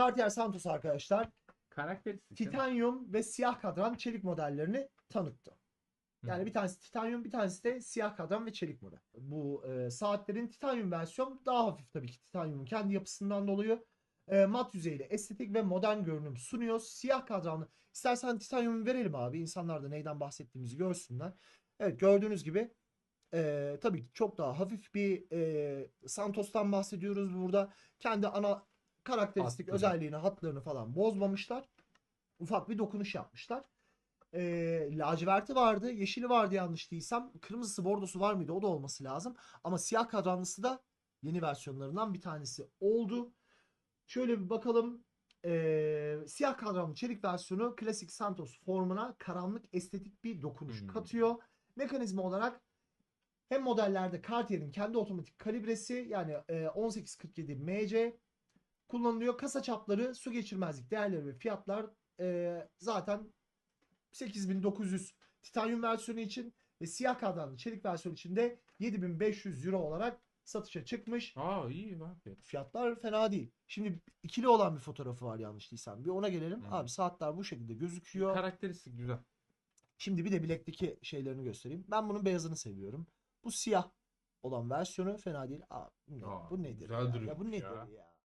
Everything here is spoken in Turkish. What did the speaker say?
Cartier Santos arkadaşlar Karakteristik. titanyum ve siyah kadran çelik modellerini tanıttı. Yani Hı. bir tanesi titanyum, bir tanesi de siyah kadran ve çelik model. Bu e, saatlerin titanyum versiyon daha hafif tabii ki titanyumun kendi yapısından dolayı. E, mat yüzeyli estetik ve modern görünüm sunuyor. Siyah kadranlı. İstersen titanyum verelim abi. İnsanlar da neyden bahsettiğimizi görsünler. Evet gördüğünüz gibi e, tabii ki çok daha hafif bir e, Santos'tan bahsediyoruz burada. Kendi ana karakteristik Hatları. özelliğini, hatlarını falan bozmamışlar. Ufak bir dokunuş yapmışlar. E, laciverti vardı, yeşili vardı yanlış değilsem. Kırmızısı, bordosu var mıydı? O da olması lazım. Ama siyah kadranlısı da yeni versiyonlarından bir tanesi oldu. Şöyle bir bakalım. E, siyah kadranlı çelik versiyonu klasik Santos formuna karanlık estetik bir dokunuş Hmm. katıyor. Mekanizma olarak hem modellerde Cartier'in kendi otomatik kalibresi yani e, 1847 MC kullanılıyor. Kasa çapları, su geçirmezlik değerleri ve fiyatlar e, zaten 8900 titanyum versiyonu için ve siyah kadranlı çelik versiyonu için de 7500 euro olarak satışa çıkmış. Aa iyi bak. ya. Fiyatlar fena değil. Şimdi ikili olan bir fotoğrafı var yanlış değilsem. Bir ona gelelim. Hı. Abi saatler bu şekilde gözüküyor. Karakteristik güzel. Şimdi bir de bilekteki şeylerini göstereyim. Ben bunun beyazını seviyorum. Bu siyah olan versiyonu fena değil. Aa, bu, ne- Aa, bu nedir ya? Ya bu nedir ya. ya?